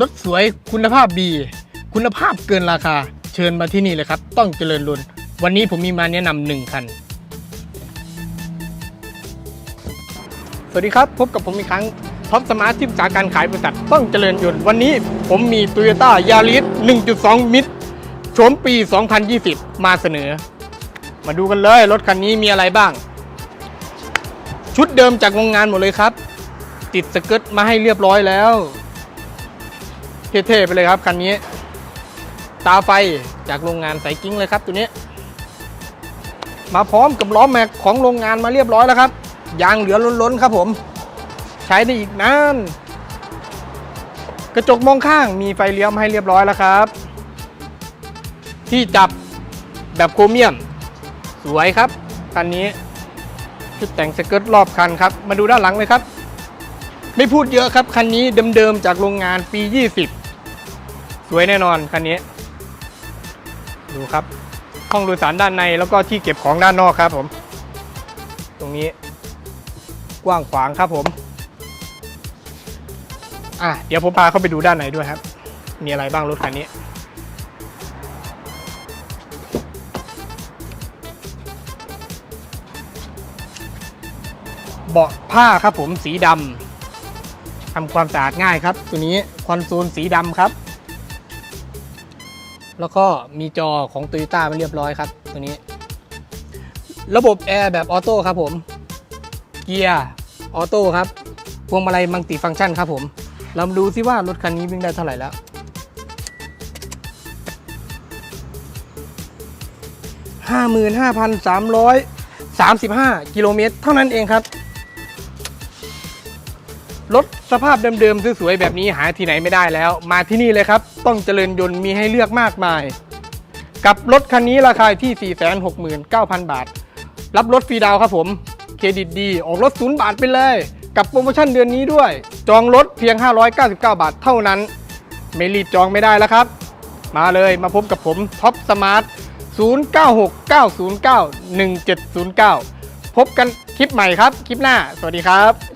รถสวยคุณภาพดี คุณภาพเกินราคา เชิญมาที่นี่เลยครับ ต้องเจริญรุนวันนี้ผมมีมาแนะนำหนึ่งคัน สวัสดีครับ พบกับผมอีกครั้งท็อปสมาร์ทที่ปรึกษาการขายบริษัทต้องเจริญยนต์วันนี้ผมมี t o y ยต้ายาริส1.2 มิตรโฉมปี 2020 มาเสนอ มาดูกันเลย รถคันนี้มีอะไรบ้าง ชุดเดิมจากโรงงานหมดเลยครับ ติดสเกิร์ตมาให้เรียบร้อยแล้ว เท่ๆไปเลยครับคันนี้ ตาไฟจากโรงงานใส่กิ้งเลยครับตัวนี้ มาพร้อมกับล้อแม็กของโรงงานมาเรียบร้อยแล้วครับ ยางเหลือล้นๆครับผม ใช้ได้อีกนานกระจกมองข้างมีไฟเลี้ยวให้เรียบร้อยแล้วครับ ที่จับแบบโครเมียม สวยครับคันนี้ชุดแต่งสเกิร์ตรอบคันครับ มาดูด้านหลังเลยครับ ไม่พูดเยอะครับ คันนี้เดิมๆจากโรงงานปี 20 สวยแน่นอนคันนี้ ดูครับห้องโดยสารด้านในแล้วก็ที่เก็บของด้านนอกครับผม ตรงนี้ กว้างขวางครับผม อะเดี๋ยวผมพาเข้าไปดูด้านในด้วยครับ มีอะไรบ้างรถคันนี้เบาะผ้าครับผมสีดำ ทำความสะอาดง่ายครับ ตัวนี้คอนโซลสีดำครับ แล้วก็มีจอของ t o y ต้ามาเรียบร้อยครับ ตัวนี้ ระบบแอร์แบบออโต้ครับผม เกียร์ออโต้ครับ พวงมาลัยมัลติฟังก์ชันครับผม เรามาดูซิว่ารถคันนี้วิ่งได้เท่าไหร่แล้ว 55,335 กิโลเมตรเท่านั้นเองครับ รถสภาพเดิมๆสวยๆแบบนี้หาที่ไหนไม่ได้แล้ว มาที่นี่เลยครับ ต้องเจริญยนต์มีให้เลือกมากมาย กับรถคันนี้ราคาที่ 469,000 บาท รับรถฟรีดาวครับผม เครดิตดี ออกรถศูนย์บาทไปเลย กับโปรโมชั่นเดือนนี้ด้วย จองรถเพียง 599 บาทเท่านั้น ไม่รีบจองไม่ได้แล้วครับ มาเลยมาพบกับผมท็อปสมาร์ท0969091709 พบกันคลิปใหม่ครับ คลิปหน้า สวัสดีครับ